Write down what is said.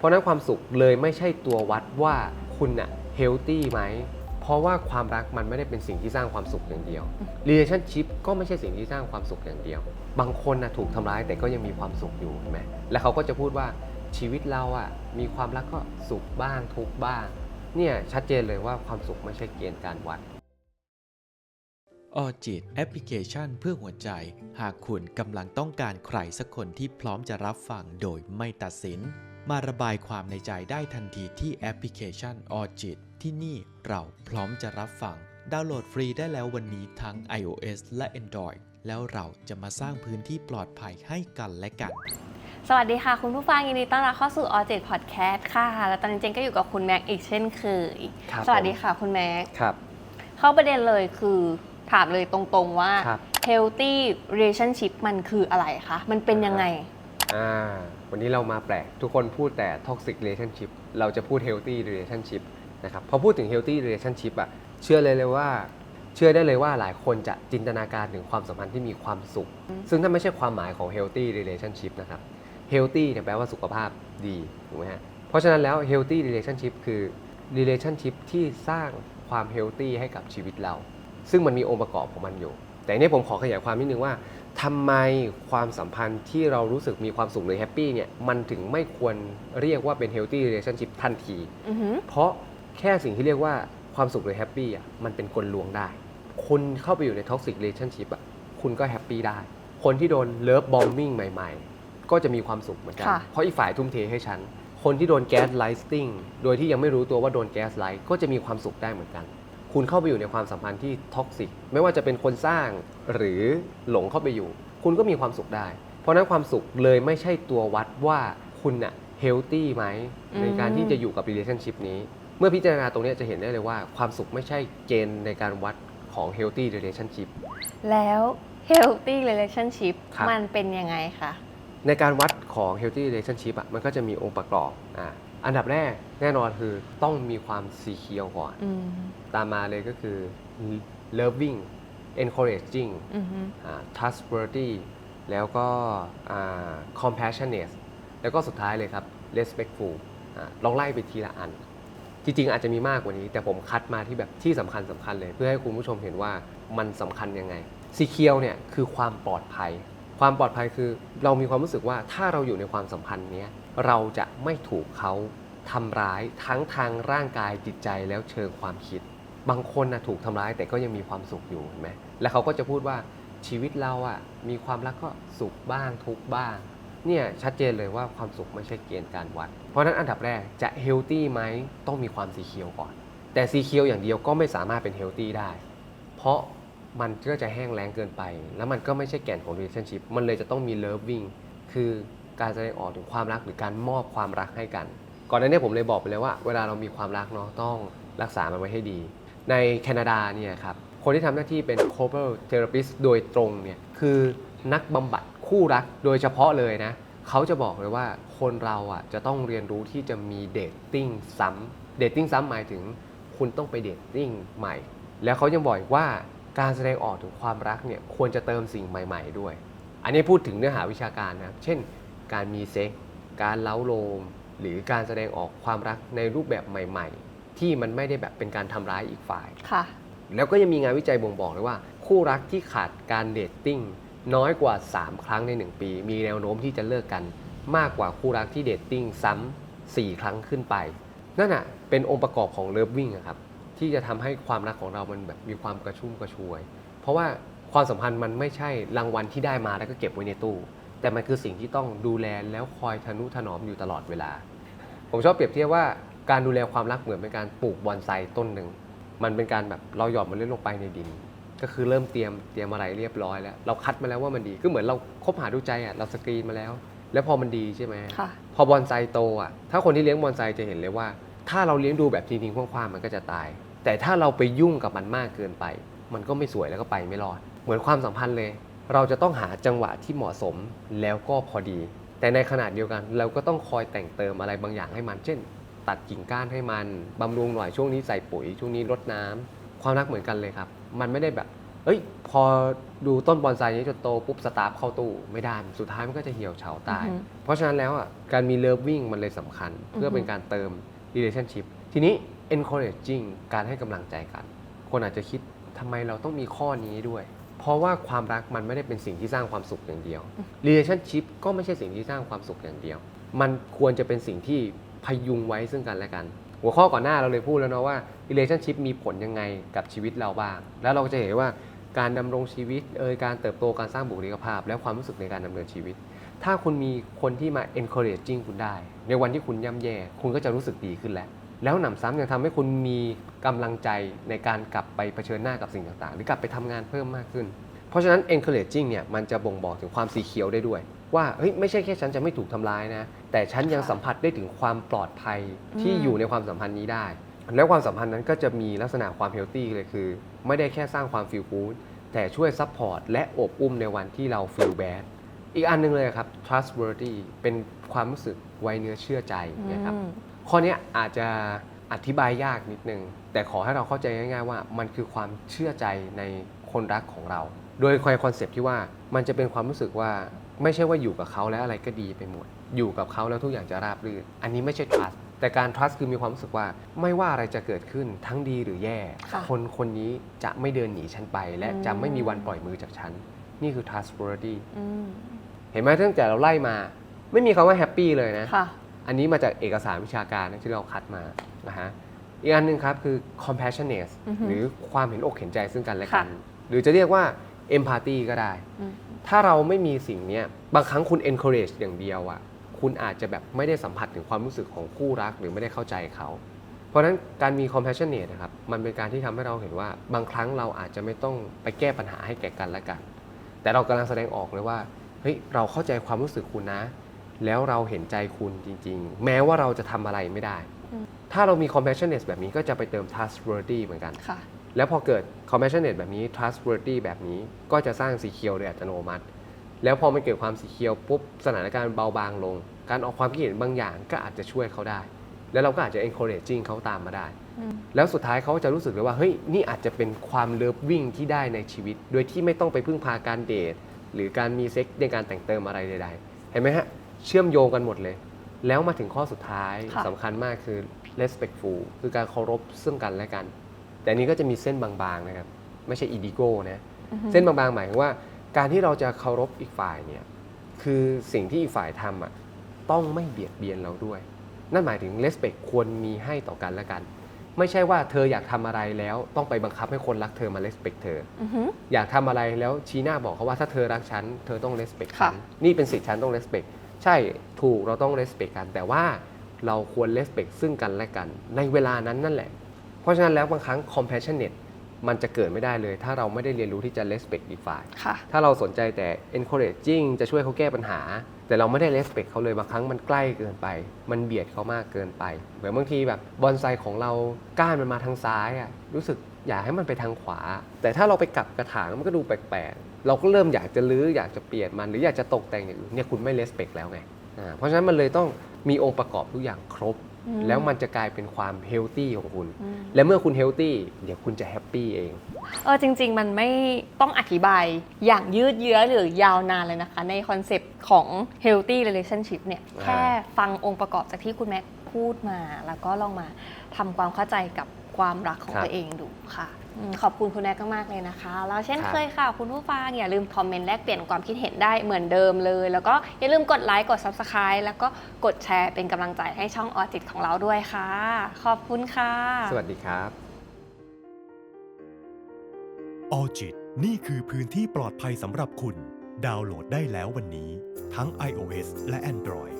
เพราะฉะนั้นความสุขเลยไม่ใช่ตัววัดว่าคุณน่ะเฮลตี้ไหม เพราะว่าความรักมันไม่ได้เป็นสิ่งที่สร้างความสุขอย่างเดียว relationship ก็ไม่ใช่สิ่งที่สร้างความสุขอย่างเดียว บางคนนะถูกทำร้ายแต่ก็ยังมีความสุขอยู่เห็นไหมแล้วเขาก็จะพูดว่าชีวิตเราอะมีความรักก็สุขบ้างทุกข์บ้าง เนี่ยชัดเจนเลยว่าความสุขไม่ใช่เกณฑ์การวัดออจิตแอปพลิเคชันเพื่อหัวใจ หากคุณกำลังต้องการใครสักคนที่พร้อมจะรับฟังโดยไม่ตัดสิน มาระบายความในใจได้ทันทีที่แอปพลิเคชันออจิตที่นี่เราพร้อมจะรับฟัง ดาวน์โหลดฟรีได้แล้ววันนี้ทั้ง iOS และ Android แล้วเราจะมาสร้างพื้นที่ปลอดภัยให้กันและกัน สวัสดีค่ะ คุณผู้ฟังยินดีต้อนรับเข้าสู่ o อ j e t Podcast ค่ะ แล้วตอนนี้เจนก็อยู่กับคุณแม็กอีกเช่นเคย ครับสวัสดีค่ะคุณแม็ก ครับ เข้าประเด็นเลยคือถามเลยตรงๆว่า ครับ healthy relationship มันคืออะไรคะ มันเป็นยังไง อ่าวันนี้เรามาแปลก ทุกคนพูดแต่ toxic relationship เราจะพูด healthy relationship นะครับพอพูดถึง healthy relationship อะเชื่อเลยเลยว่า เชื่อได้เลยว่าหลายคนจะจินตนาการถึงความสัมพันธ์ที่มีความสุข ซึ่งนั่นไม่ใช่ความหมายของ healthy relationship นะครับ healthy เนี่ยแปลว่าสุขภาพดีถูกไหมฮะเพราะฉะนั้นแล้ว healthy relationship คือ relationship ที่สร้างความ healthy ให้กับชีวิตเรา ซึ่งมันมีองค์ประกอบของมันอยู่ แต่อันนี้ผมขอขยายความนิดนึงว่า ทำไมความสัมพันธ์ที่เรารู้สึกมีความสุขหรือแฮปปี้เนี่ยมันถึงไม่ควรเรียกว่าเป็น healthy relationship ทันที อือหือเพราะแค่สิ่งที่เรียกว่าความสุขหรือแฮปปี้อะมันเป็นกลลวงได้ คุณเข้าไปอยู่ในท็อกซิ r เ a t i o n s h i p อะคุณก็แฮปปี้ได้ คนที่โดนเลิฟบอมบิ้งใหม่ ๆ ก็จะมีความสุขเหมือนกันค่ะ เพราะอีกฝ่ายทุ่มเทให้ฉัน คนที่โดนแก๊สไลท์ติ้งโดยที่ยังไม่รู้ตัวว่าโดนแก๊สไลท์ก็จะมีความสุขได้เหมือนกัน คุณเข้าไปอยู่ในความสัมพันธ์ที่ท็อกซิกไม่ว่าจะเป็นคนสร้างหรือหลงเข้าไปอยู่ คุณก็มีความสุขได้ เพราะฉะนั้นความสุขเลยไม่ใช่ตัววัดว่าคุณน่ะเฮลตี้ไหมในการที่จะอยู่กับ relationship นี้ เมื่อพิจารณาตรงเนี้ยจะเห็นได้เลยว่า ความสุขไม่ใช่เกณฑ์ในการวัดของ healthy relationship แล้ว healthy relationship ครับมันเป็นยังไงคะ ในการวัดของ healthy relationship อะมันก็จะมีองค์ประกอบอะ อันดับแรกแน่นอนคือต้องมีความสีเขียวก่อน อืมตามมาเลยก็คือ loving encouraging อือหืออ่า trustworthy แล้วก็อ่า compassionate แล้วก็สุดท้ายเลยครับ respectful อ่าลองไล่ไปทีละอัน จริงๆอาจจะมีมากกว่านี้ แต่ผมคัดมาที่แบบที่สำคัญสำคัญเลย เพื่อให้คุณผู้ชมเห็นว่ามันสำคัญยังไงสีเคียวเนี่ยคือความปลอดภัย ความปลอดภัยคือเรามีความรู้สึกว่าถ้าเราอยู่ในความสัมพันธ์เนี้ย เราจะไม่ถูกเขาทำร้ายทั้งทางร่างกายจิตใจแล้วเชิงความคิด บางคนนะถูกทำร้ายแต่ก็ยังมีความสุขอยู่เห็นไหมแล้วเขาก็จะพูดว่าชีวิตเราอะมีความรักก็สุขบ้างทุกบ้าง เนี่ยชัดเจนเลยว่าความสุขไม่ใช่เกณฑ์การวัด เพราะฉะนั้นอันดับแรกจะเฮลตี้ไหมต้องมีความสีเขียวก่อน แต่สีเขียวอย่างเดียวก็ไม่สามารถเป็นเฮลตี้ได้ เพราะมันก็จะแห้งแล้งเกินไป แล้วมันก็ไม่ใช่แก่นของ relationship มันเลยจะต้องมี loving คือ การแสดงออกถึงความรักหรือการมอบความรักให้กัน ก่อนหน้านี้ผมเลยบอกไปแล้วว่า เวลาเรามีความรักเนาะต้องรักษามันไว้ให้ดี ในแคนาดาเนี่ยครับคนที่ทำหน้าที่เป็น couple therapist โดยตรงเนี่ยคือนักบำบัดคู่รักโดยเฉพาะเลยนะเขาจะบอกเลยว่าคนเราอะจะต้องเรียนรู้ที่จะมีเดทติ้งซ้ำเดทติ้งซ้ำหมายถึงคุณต้องไปเดทติ้งใหม่ แล้วเขายังบอกอีกว่าการแสดงออกถึงความรักเนี่ยควรจะเติมสิ่งใหม่ ๆ ด้วย อันนี้พูดถึงเนื้อหาวิชาการนะ เช่น การมีเซ็กส์การเล้าโลม หรือการแสดงออกความรักในรูปแบบใหม่ ๆ ที่มันไม่ได้แบบเป็นการทำร้ายอีกฝ่าย ค่ะ แล้วก็ยังมีงานวิจัยบ่งบอกเลยว่า คู่รักที่ขาดการเดทติ้งน้อยกว่า 3 ครั้งใน 1 ปี มีแนวโน้มที่จะเลิกกัน มากกว่าคู่รักที่เดทติ้งซ้ำ4ครั้งขึ้นไป นั่นอะเป็นองค์ประกอบของเลิฟวิ่งครับที่จะทำให้ความรักของเรามันแบบมีความกระชุ่มกระชวย เพราะว่าความสัมพันธ์มันไม่ใช่รางวัลที่ได้มาแล้วก็เก็บไว้ในตู้ แต่มันคือสิ่งที่ต้องดูแลแล้วคอยทนุถนอมอยู่ตลอดเวลา ผมชอบเปรียบเทียบว่าการดูแลความรักเหมือนเป็นการปลูกบอนไซต้นหนึ่ง มันเป็นการแบบเราหยอดมันเล่นลงไปในดิน ก็คือเริ่มเตรียมเตรียมอะไรเรียบร้อยแล้ว เราคัดมาแล้วว่ามันดี ก็เหมือนเราคบหาดูใจอะเราสกรีนมาแล้ว แล้วพอมันดีใช่ไหมค่ะพอบอนไซโตอะถ้าคนที่เลี้ยงบอนไซจะเห็นเลยว่า ถ้าเราเลี้ยงดูแบบทิ้งๆคว้างๆมันก็จะตาย แต่ถ้าเราไปยุ่งกับมันมากเกินไป มันก็ไม่สวยแล้วก็ไปไม่รอด เหมือนความสัมพันธ์เลย เราจะต้องหาจังหวะที่เหมาะสมแล้วก็พอดี แต่ในขณะเดียวกัน เราก็ต้องคอยแต่งเติมอะไรบางอย่างให้มัน เช่น ตัดกิ่งก้านให้มันบำรุงหน่อยช่วงนี้ใส่ปุ๋ยช่วงนี้รดน้ำความรักเหมือนกันเลยครับ มันไม่ได้แบบ เอ้ย พอดูต้นบอนไซนี้จนโตปุ๊บสตาร์ฟเข้าตู้ไม่ได้สุดท้ายมันก็จะเหี่ยวเฉาตายอือฮึเพราะฉะนั้นแล้วอะการมีเลิฟวิ่งมันเลยสำคัญ เพื่ออฮึเป็นการเติม relationship ทีนี้ encouraging การให้กำลังใจกัน คนอาจจะคิดทำไมเราต้องมีข้อนี้ด้วย เพราะว่าความรักมันไม่ได้เป็นสิ่งที่สร้างความสุขอย่างเดียว relationship ก็ไม่ใช่สิ่งที่สร้างความสุขอย่างเดียว มันควรจะเป็นสิ่งที่พยุงไว้ซึ่งกันและกัน หัวข้อก่อนหน้าเราเลยพูดแล้วเนาะว่า relationship มีผลยังไงกับชีวิตเราบ้าง แล้วเราก็จะเห็นว่าการดำรงชีวิตเอยการเติบโตการสร้างบุคลิกภาพ และความรู้สึกในการดำเนินชีวิต ถ้าคุณมีคนที่มา encouraging คุณได้ ในวันที่คุณย่ำแย่ คุณก็จะรู้สึกดีขึ้นแล้ว แล้วหนำซ้ำยังทำให้คุณมีกำลังใจในการกลับไปเผชิญหน้ากับสิ่งต่างๆ หรือกลับไปทำงานเพิ่มมากขึ้น เพราะฉะนั้น encouraging เนี่ยมันจะบ่งบอกถึงความสีเขียวได้ด้วย ว่าเฮ้ยไม่ใช่แค่ฉันจะไม่ถูกทำร้ายนะ แต่ฉันยังสัมผัสได้ถึงความปลอดภัยที่อยู่ในความสัมพันธ์นี้ได้ แล้วความสัมพันธ์นั้นก็จะมีลักษณะความเฮลตี้เลยคือ ไม่ได้แค่สร้างความฟีลกู๊ดแต่ช่วยซัพพอร์ตและอบอุ้มในวันที่เราฟีลแบดอีกอันหนึงเลยครับ trustworthy เป็นความรู้สึกไว้เนื้อเชื่อใจนะครับ ข้อเนี้ยอาจจะอธิบายยากนิดนึง แต่ขอให้เราเข้าใจง่ายๆว่า มันคือความเชื่อใจในคนรักของเรา โดยคอนเซปต์ที่ว่ามันจะเป็นความรู้สึกว่าไม่ใช่ว่าอยู่กับเขาแล้วอะไรก็ดีไปหมด อยู่กับเขาแล้วทุกอย่างจะราบรื่น อันนี้ไม่ใช่ trust แต่การ trust คือมีความรู้สึกว่าไม่ว่าอะไรจะเกิดขึ้นทั้งดีหรือแย่ค่ะคนคนนี้จะไม่เดินหนีฉันไป และอืมจะไม่มีวันปล่อยมือจากฉัน นี่คือ trustworthy อืมเห็นไหมตั้งแต่เราไล่มา ไม่มีคำว่า happy เลยนะค่ะ อันนี้มาจากเอกสารวิชาการนะที่เราคัดมานะฮะอีกอันหนึ่งครับคือ compassionate อือฮึหรือความเห็นอกเห็นใจซึ่งกันและกันค่ะหรือจะเรียกว่า empathy ก็ได้อืมถ้าเราไม่มีสิ่งเนี้ยบางครั้งคุณ encourage อย่างเดียวอะคุณอาจจะแบบไม่ได้สัมผัสถึงความรู้สึกของคู่รักหรือไม่ได้เข้าใจเขา เพราะฉะนั้นการมี compassionate นะครับ มันเป็นการที่ทำให้เราเห็นว่า บางครั้งเราอาจจะไม่ต้องไปแก้ปัญหาให้แก่กันและกัน แต่เรากำลังแสดงออกเลยว่า เฮ้ย เราเข้าใจความรู้สึกคุณนะ แล้วเราเห็นใจคุณจริง ๆ แม้ว่าเราจะทำอะไรไม่ได้ อืม ถ้าเรามี compassionate แบบนี้ก็จะไปเติม trustworthy เหมือนกัน ค่ะ แล้วพอเกิด compassionate แบบนี้ trustworthy แบบนี้ก็จะสร้างสีเขียวโดยอัตโนมัติ แล้วพอมันเกิดความสีเขียวปุ๊บสถานการณ์เบาบางลง การออกความคิดเห็นบางอย่างก็อาจจะช่วยเขาได้ แล้วเราก็อาจจะ encouraging เขาตามมาได้ อืม แล้วสุดท้ายเขาจะรู้สึกเลยว่าเฮ้ยนี่อาจจะเป็นความเลิฟวิ่งที่ได้ในชีวิต โดยที่ไม่ต้องไปพึ่งพาการเดท หรือการมีเซ็กในการแต่งเติมอะไรใดๆ เห็นไหมฮะ เชื่อมโยงกันหมดเลย แล้วมาถึงข้อสุดท้ายค่ะ สำคัญมากคือ respectful คือการเคารพซึ่งกันและกัน แต่อันนี้ก็จะมีเส้นบางๆนะครับ ไม่ใช่อีดิโก้นะ อือฮึเส้นบางๆหมายถึงว่า การที่เราจะเคารพอีกฝ่ายเนี่ยคือสิ่งที่อีกฝ่ายทำอะต้องไม่เบียดเบียนเราด้วย นั่นหมายถึง respect ควรมีให้ต่อกันและกัน ไม่ใช่ว่าเธออยากทำอะไรแล้วต้องไปบังคับให้คนรักเธอมา respect เธอ อือฮึ อยากทำอะไรแล้วชี้หน้าบอกเขาว่าถ้าเธอรักฉัน เธอต้อง respect ฉัค่ะนนี่เป็นสิทธิ์ฉันต้อง respect ใช่ถูกเราต้อง respect กัน แต่ว่าเราควร respect ซึ่งกันและกัน ในเวลานั้นนั่นแหละ เพราะฉะนั้นแล้วบางครั้ง compassionate มันจะเกิดไม่ได้เลย ถ้าเราไม่ได้เรียนรู้ที่จะ respect อีกฝ่ายค่ะถ้าเราสนใจแต่ encouraging จะช่วยเขาแก้ปัญหา แต่เราไม่ได้ respect เขาเลยบางครั้งมันใกล้เกินไป มันเบียดเขามากเกินไปเหมือนบางทีแบบบอนไซของเราก้านมันมาทางซ้ายอะรู้สึก อยากให้มันไปทางขวา แต่ถ้าเราไปกลับกระถางมันก็ดูแปลกๆ เราก็เริ่มอยากจะลื้ออยากจะเปลี่ยนมัน หรืออยากจะตกแต่งอย่างอื่นเนี่ยคุณไม่ respect แล้วไงอ่าเพราะฉะนั้นมันเลยต้องมีองค์ประกอบทุกอย่างครบอืมแล้วมันจะกลายเป็นความ healthy ของคุณอืมและเมื่อคุณ healthy เดี๋ยวคุณจะ happy เองเออจริง ๆ มันไม่ต้องอธิบายอย่างยืดเยื้อหรือยาวนานเลยนะคะ ในคอนเซปต์ของ healthy relationship เนี่ยอ่าแค่ฟังองค์ประกอบจากที่คุณแม็กพูดมา แล้วก็ลองมาทำความเข้าใจกับ ความรักของตัวเองดูค่ะอืมขอบคุณคุณแม็กมากๆเลยนะคะ แล้วเช่นเคยค่ะ คุณผู้ฟังอย่าลืมคอมเมนต์แลกเปลี่ยนความคิดเห็นได้เหมือนเดิมเลย แล้วก็อย่าลืมกดไลค์กด Subscribe แล้วก็กดแชร์เป็นกำลังใจให้ช่องออจิตของเราด้วยค่ะ ขอบคุณค่ะ สวัสดีครับออจิตนี่คือพื้นที่ปลอดภัยสำหรับคุณ ดาวน์โหลดได้แล้ววันนี้ ทั้ง iOS และ Android